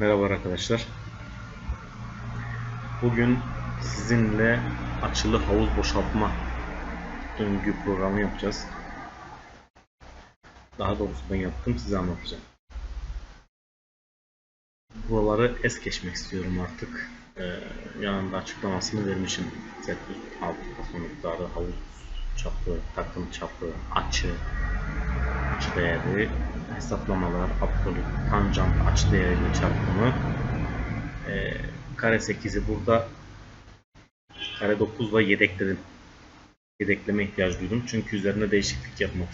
Merhaba arkadaşlar. Bugün sizinle açılı havuz boşaltma döngü programı yapacağız. Daha doğrusu ben yaptım size anlatacağım. Buraları es geçmek istiyorum artık. Ee, yanında açıklamasını vermişim. Z üst miktarı, havuz çapı, takım çapı, açı, açı değeri, hesaplamalar, absolut, tanjant açı değerinin çarpımı, e, kare 8'i burada kare 9 ile yedekledim. Yedekleme ihtiyaç duydum çünkü üzerine değişiklik yapmak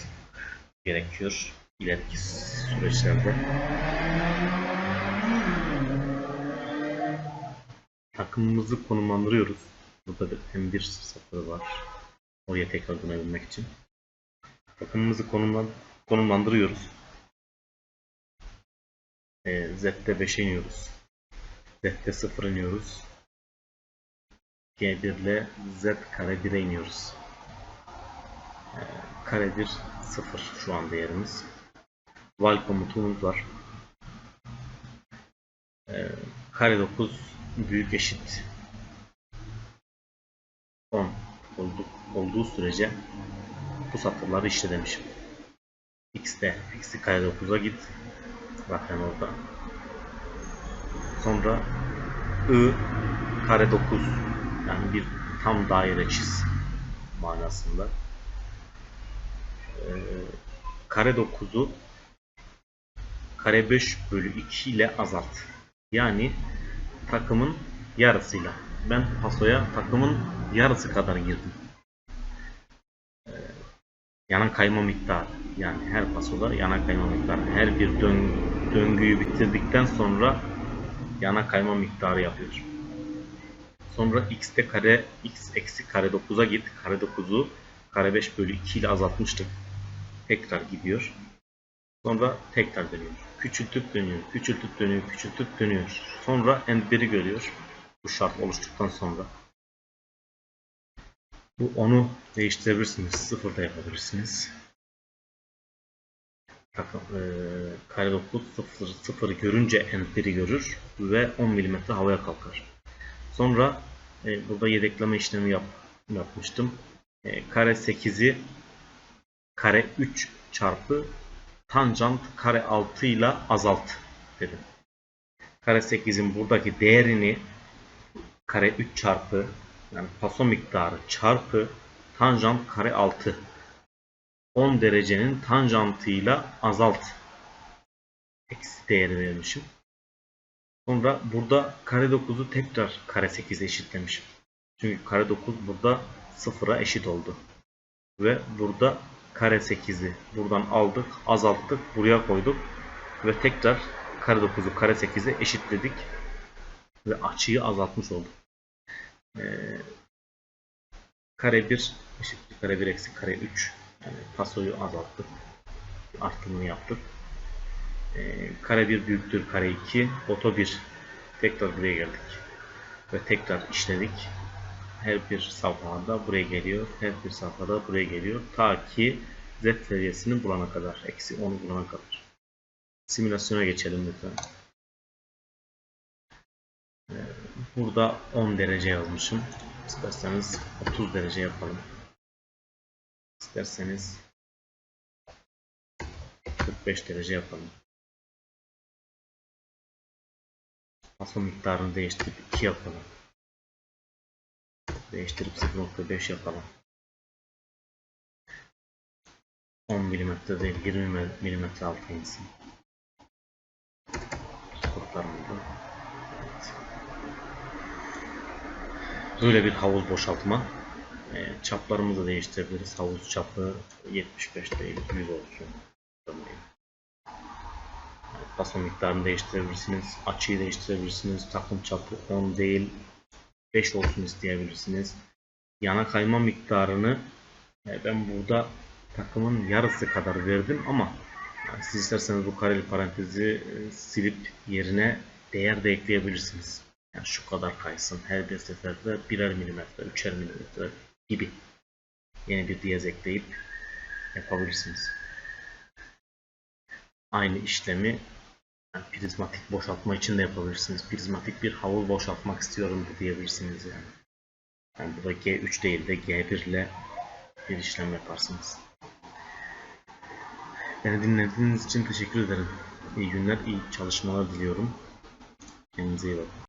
gerekiyor ileriki süreçlerde. Takımımızı konumlandırıyoruz. Burada bir M1 sıfırı var. Oraya tekrar dönebilmek için. Takımımızı konumlan konumlandırıyoruz. E, Z'de 5'e iniyoruz. Z'de 0 iniyoruz. G1 ile Z kare 1'e iniyoruz. E, kare 1 0 şu an değerimiz. Val komutumuz var. E, kare 9 büyük eşit 10 olduk, olduğu sürece bu satırları işte demişim. x'te eksi kare 9'a git. Zaten orada. Sonra i kare 9 yani bir tam daire çiz manasında. Ee, kare 9'u kare 5 bölü 2 ile azalt. Yani takımın yarısıyla. Ben pasoya takımın yarısı kadar girdim. Yana kayma miktarı. Yani her pasoda yana kayma miktarı. Her bir döngü, döngüyü bitirdikten sonra yana kayma miktarı yapıyor. Sonra x'te kare x eksi kare 9'a git. Kare 9'u kare 5 bölü 2 ile azaltmıştık. Tekrar gidiyor. Sonra tekrar dönüyor. Küçültüp dönüyor. Küçültüp dönüyor. Küçültüp dönüyor. Sonra n1'i görüyor. Bu şart oluştuktan sonra. Bu onu değiştirebilirsiniz. Sıfırda yapabilirsiniz. Takım, e, kare 9 sıfır, sıfırı görünce n1'i görür ve 10 mm havaya kalkar. Sonra e, burada yedekleme işlemi yap, yapmıştım. E, kare 8'i kare 3 çarpı tanjant kare 6 ile azalt dedim. Kare 8'in buradaki değerini kare 3 çarpı yani paso miktarı çarpı tanjant kare 6 10 derecenin tanjantıyla azalt eksi değeri vermişim. Sonra burada kare 9'u tekrar kare 8'e eşitlemişim. Çünkü kare 9 burada 0'a eşit oldu. Ve burada kare 8'i buradan aldık, azalttık, buraya koyduk ve tekrar kare 9'u kare 8'e eşitledik ve açıyı azaltmış olduk. Ee, kare 1 eşittir kare 1 eksi kare 3 yani pasoyu azalttık artımını yaptık. Ee, kare 1 büyüktür kare 2 oto 1 tekrar buraya geldik ve tekrar işledik. Her bir safhada buraya geliyor her bir safhada buraya geliyor ta ki z seviyesini bulana kadar eksi 10'u bulana kadar. Simülasyona geçelim lütfen burada 10 derece yazmışım İsterseniz 30 derece yapalım. İsterseniz 45 derece yapalım. Paso miktarını değiştirip 2 yapalım. Değiştirip 0.5 yapalım. 10 mm değil 20 mm altı insin. Kurtarmadı. Böyle bir havuz boşaltma. E, çaplarımızı değiştirebiliriz. Havuz çapı 75 değil 100 olsun. Paso miktarını değiştirebilirsiniz. Açıyı değiştirebilirsiniz. Takım çapı 10 değil 5 olsun isteyebilirsiniz. Yana kayma miktarını e, ben burada takımın yarısı kadar verdim ama yani siz isterseniz bu kareli parantezi e, silip yerine değer de ekleyebilirsiniz. Yani şu kadar kaysın. Her bir seferde birer milimetre, üçer milimetre gibi yeni bir diyez ekleyip yapabilirsiniz. Aynı işlemi Yani prizmatik boşaltma için de yapabilirsiniz. Prizmatik bir havlu boşaltmak istiyorum da diyebilirsiniz yani. Yani burada G3 değil de G1 ile bir işlem yaparsınız. Beni dinlediğiniz için teşekkür ederim. İyi günler, iyi çalışmalar diliyorum. Kendinize iyi bakın.